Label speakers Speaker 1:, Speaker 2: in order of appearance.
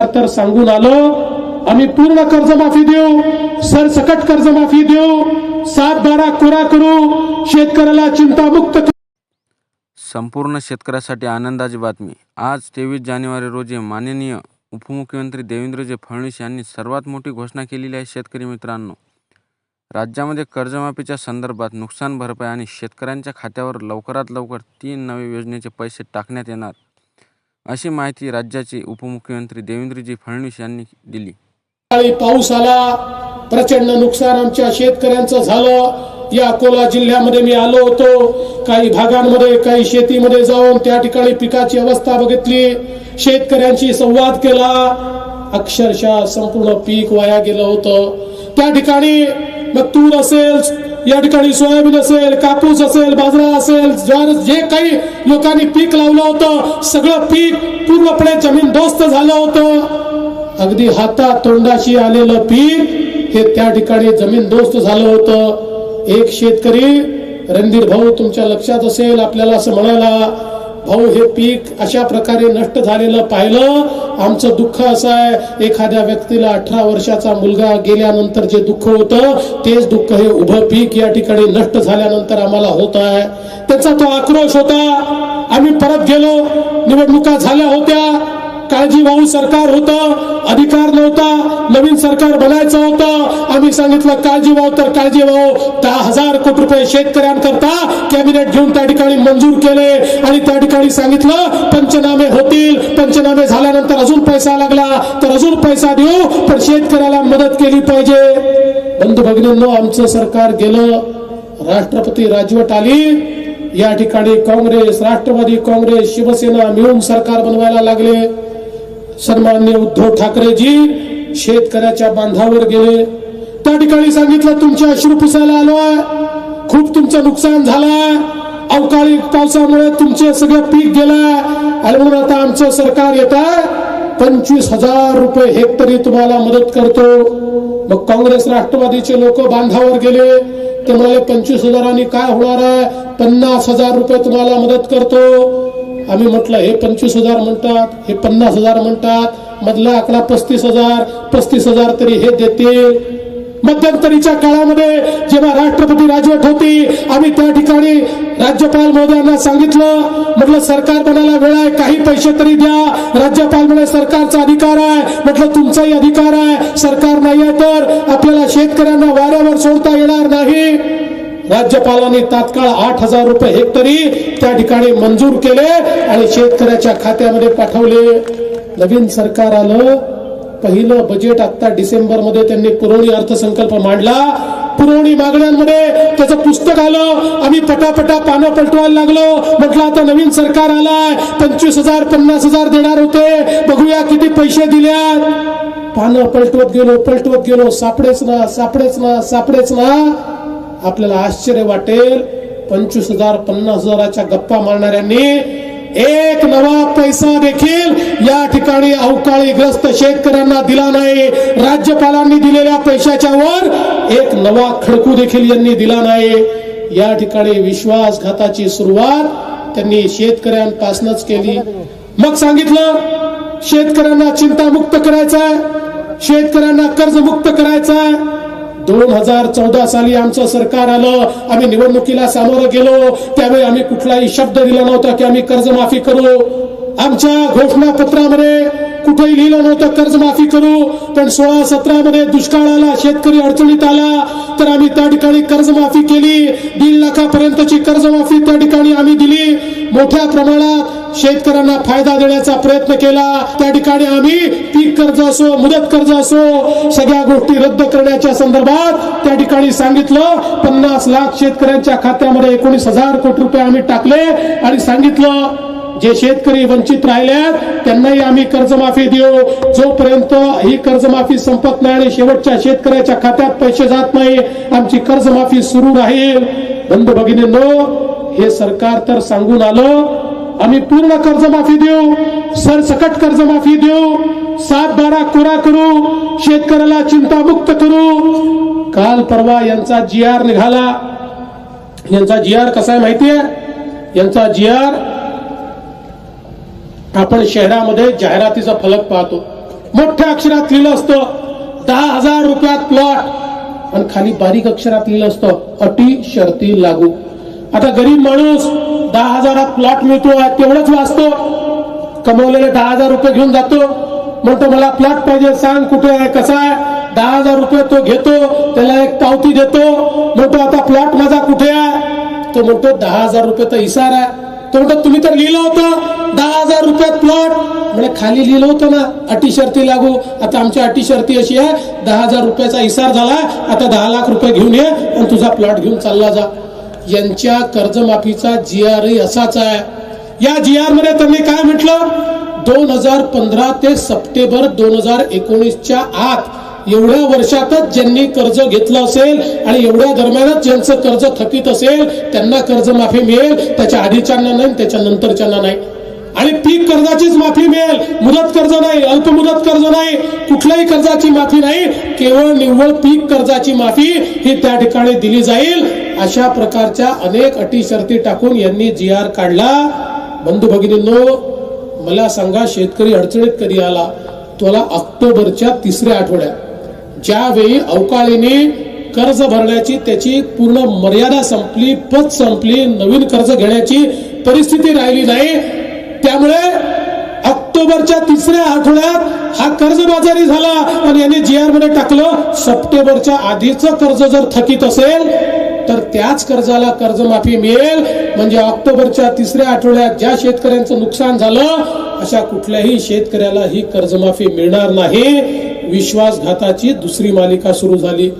Speaker 1: तर सांगून आलो आम्ही पूर्ण कर्जमाफी देऊ सरसकट कर्जमाफी देऊ सात बारा कोरा करू शेतकऱ्याला चिंतामुक्त
Speaker 2: संपूर्ण शेतकऱ्यासाठी आनंदाची बातमी. आज तेवीस जानेवारी रोजी माननीय उपमुख्यमंत्री देवेंद्रजी फडणवीस यांनी सर्वात मोठी घोषणा केलेली आहे शेतकरी मित्रांनो. राज्यामध्ये कर्जमाफीच्या संदर्भात नुकसान भरपाई आणि शेतकऱ्यांच्या खात्यावर लवकरात लवकर तीन नवे योजनेचे पैसे टाकण्यात येणार. अशी माहिती राज्याचे उपमुख्यमंत्री देवेंद्रजी फडणवीस यांनी दिली.
Speaker 1: पाऊस आला प्रचंड नुकसान आमच्या शेतकऱ्यांचं झालं. या अकोला जिल्ह्यामध्ये मी आलो होतो. काही भागांमध्ये काही शेतीमध्ये जाऊन त्या ठिकाणी पिकाची अवस्था बघितली. शेतकऱ्यांशी संवाद केला. अक्षरशः संपूर्ण पीक वाया गेलं होतं. त्या ठिकाणी मग तूर असेल या ठिकाणी सोयाबीन असेल कापूस असेल बाजरा असेल ज्वार जे काही लोकांनी पीक लावलं होतं सगळं पीक पूर्णपणे जमीनदोस्त झालं होतं. अगदी हाता तोंडाशी आलेलं पीक हे त्या ठिकाणी जमीन दोस्त झालं होतं. एक शेतकरी रणधीर भाऊ तुमच्या लक्षात असेल आपल्याला असं म्हणाला भाऊ हे पीक अशा प्रकारे नष्ट झालेलं पाहिलं. आमचं दुःख असं आहे एखाद्या व्यक्तीला अठरा वर्षाचा मुलगा गेल्यानंतर जे दुःख होतं तेच दुःख हे उभं पीक या ठिकाणी नष्ट झाल्यानंतर आम्हाला होत आहे. त्याचा तो आक्रोश होता. आम्ही परत गेलो. निवडणुका झाल्या होत्या. काळजी सरकार होतं अधिकार नव्हता नवीन सरकार बनायचं होतं. आम्ही सांगितलं काळजी वाहू तर काळजी वाहू. दहा हजार कोटी रुपये शेतकऱ्यांकरता कॅबिनेट घेऊन त्या ठिकाणी मंजूर केले. आणि त्या ठिकाणी सांगितलं पंचनामे होतील. पंचनामे झाल्यानंतर अजून पैसा लागला. तर अजून पैसा देऊ पण शेतकऱ्याला मदत केली पाहिजे. बंधू भगिनींनो आमचं सरकार गेलं. राष्ट्रपती राजवट आली. या ठिकाणी काँग्रेस राष्ट्रवादी काँग्रेस शिवसेना मिळून सरकार बनवायला लागले. सन्मान्य उद्धव ठाकरेजी शेतकऱ्याच्या बांधावर गेले. त्या ठिकाणी सांगितलं तुमच्या अश्रू पुसायला आलोय. खूप तुमचं नुकसान झालंय. अवकाळी पावसामुळे तुमचे सगळं पीक गेलंय. आणि म्हणून आता आमचं सरकार येत आहे. पंचवीस हजार रुपये हेक्टरी तुम्हाला मदत करतो. मग काँग्रेस राष्ट्रवादीचे लोक बांधावर गेले. ते म्हणाले पंचवीस हजारांनी काय होणार आहे? पन्नास हजार रुपये तुम्हाला मदत करतो. आम्ही म्हटलं हे पंचवीस हजार म्हणतात हे पन्नास हजार म्हणतात मधला आकडा पस्तीस हजार पस्तीस हजार तरी हे देतील. मध्यंतरीच्या काळामध्ये जेव्हा राष्ट्रपती राजवट होती आम्ही त्या ठिकाणी राज्यपाल महोदयांना सांगितलं म्हटलं सरकार बनायला वेळ आहे काही पैसे तरी द्या राज्यपाल म्हणे सरकारचा अधिकार आहे. म्हटलं तुमचाही अधिकार आहे सरकार नाही आहे तर आपल्याला शेतकऱ्यांना वाऱ्यावर सोडता येणार नाही. राज्यपालांनी तात्काळ आठ हजार रुपये हेक्टरी त्या ठिकाणी मंजूर केले आणि शेतकऱ्याच्या खात्यामध्ये पाठवले. नवीन सरकार आलं. पहिलं बजेट आता डिसेंबरमध्ये त्यांनी पुरवणी अर्थसंकल्प मांडला. पुरवणी मागण्यांमध्ये त्याचं पुस्तक आलं. आम्ही पटापटा पानं पलटवायला लागलो. म्हटलं आता नवीन सरकार आलाय. पंचवीस हजार पन्नास हजार देणार होते. बघूया किती पैसे दिल्यात. पानं पलटवत गेलो पलटवत गेलो. सापडेच ना सापडेच ना सापडेच ना. आपल्याला आश्चर्य वाटेल. पंचवीस हजार पन्नास हजाराच्या गप्पा मारणाऱ्यांनी एक नवा पैसा देखील या ठिकाणी अवकाळी ग्रस्त शेतकऱ्यांना दिला नाही. राज्यपालांनी दिलेल्या पैशाच्या वर एक नवा खडकू देखील यांनी दिला नाही. या ठिकाणी विश्वासघाताची सुरुवात त्यांनी शेतकऱ्यांपासूनच केली. मग सांगितलं शेतकऱ्यांना चिंतामुक्त आहे शेतकऱ्यांना कर्जमुक्त करायचंय. दोन हजार चौदा साली आमचं सरकार आलं आम्ही निवडणुकीला सामोरं गेलो त्यावेळी आम्ही कुठलाही शब्द दिला नव्हता की आम्ही कर्जमाफी करू. आमच्या घोषणापत्रामध्ये कुठेही लिहिलं नव्हतं कर्जमाफी करू पण सोळा सतरा मध्ये दुष्काळ आला शेतकरी अडचणीत आला तर आम्ही त्या ठिकाणी कर्जमाफी केली. दीड लाखापर्यंतची कर्जमाफी त्या ठिकाणी आम्ही दिली. मोठ्या प्रमाणात शेतकऱ्यांना फायदा देण्याचा प्रयत्न केला. त्या ठिकाणी आम्ही पीक कर्ज असो मुदत कर्ज असो सगळ्या गोष्टी रद्द करण्याच्या संदर्भात त्या ठिकाणी सांगितलं. पन्नास लाख शेतकऱ्यांच्या खात्यामध्ये एकोणीस हजार कोटी रुपये आम्ही टाकले आणि सांगितलं जे शेतकरी वंचित राहिल्यात त्यांनाही आम्ही कर्जमाफी देऊ. जोपर्यंत ही कर्जमाफी संपत नाही आणि शेवटच्या शेतकऱ्याच्या खात्यात पैसे जात नाही आमची कर्जमाफी सुरू राहील. बंधू भगिनींनो हे सरकार तर सांगून आलं आम्ही पूर्ण कर्जमाफी देऊ सरसकट कर्जमाफी देऊ सात बारा कोरा करू शेतकऱ्याला चिंतामुक्त करू. काल परवा यांचा जी आर निघाला. यांचा जी आर कसा आहे माहितीये? यांचा जी आर आपण शहरामध्ये जाहिरातीचा फलक पाहतो. मोठ्या अक्षरात लिहिलं असतं दहा हजार रुपयात प्लॉट आणि खाली बारीक अक्षरात लिहिलं असतं अटी शर्ती लागू. आता गरीब माणूस दहा हजारात प्लॉट मिळतो तेवढंच वाचतो. कमवलेले दहा हजार रुपये घेऊन जातो. म्हणतो मला प्लॉट पाहिजे सांग कुठे आहे कसा आहे? दहा हजार रुपये तो घेतो त्याला एक पावती देतो. म्हणतो आता प्लॉट माझा कुठे आहे? तो म्हणतो दहा हजार रुपये तर इसार आहे. तो म्हणतो तुम्ही तर लिहिलं होतं दहा हजार रुपयात प्लॉट म्हणजे खाली लिहिलं होतं ना अटी शर्ती लागू. आता आमच्या अटी शर्ती अशी आहे दहा हजार रुपयाचा इसार झाला आता दहा लाख रुपये घेऊन ये आणि तुझा प्लॉट घेऊन चालला जा. यांच्या कर्जमाफीचा जी आर असाच आहे. या जी आरमध्ये त्यांनी काय म्हटलं? दोन हजार पंधरा ते सप्टेंबर दोन हजार एकोणीसच्या आत एवढ्या वर्षातच ज्यांनी कर्ज घेतलं असेल आणि एवढ्या दरम्यानच ज्यांचं कर्ज थकीत असेल त्यांना कर्जमाफी मिळेल त्याच्या आधीच्यांना नाही त्याच्या नंतरच्यांना नाही. आणि पीक कर्जाचीच माफी मिळेल. मुदत कर्ज नाही अल्पमुदत कर्ज नाही. कुठल्याही कर्जाची माफी नाही केवळ निव्वळ पीक कर्जाची माफी ही त्या ठिकाणी दिली जाईल. अशा प्रकारच्या अनेक अटी शर्ती टाकून यांनी जी आर काढला. बंधू भगिनींनो मला सांगा शेतकरी अडचणीत कधी आला? तुला ऑक्टोबरच्या तिसऱ्या आठवड्यात. ज्यावेळी अवकाळीने कर्ज भरण्याची त्याची पूर्ण मर्यादा संपली पत संपली नवीन कर्ज घेण्याची परिस्थिती राहिली नाही त्यामुळे ऑक्टोबरच्या तिसऱ्या आठवड्यात हा कर्जबाजारी झाला. आणि याने जी आरमध्ये टाकलं सप्टेंबरच्या आधीचं कर्ज जर थकीत असेल तर त्याच कर्जाला कर्जमाफी मिळेल. म्हणजे ऑक्टोबरच्या तिसऱ्या आठवड्यात ज्या शेतकऱ्यांचं नुकसान झालं अशा कुठल्याही शेतकऱ्याला ही कर्जमाफी मिळणार नाही. विश्वासघाताची दुसरी मालिका सुरू झाली.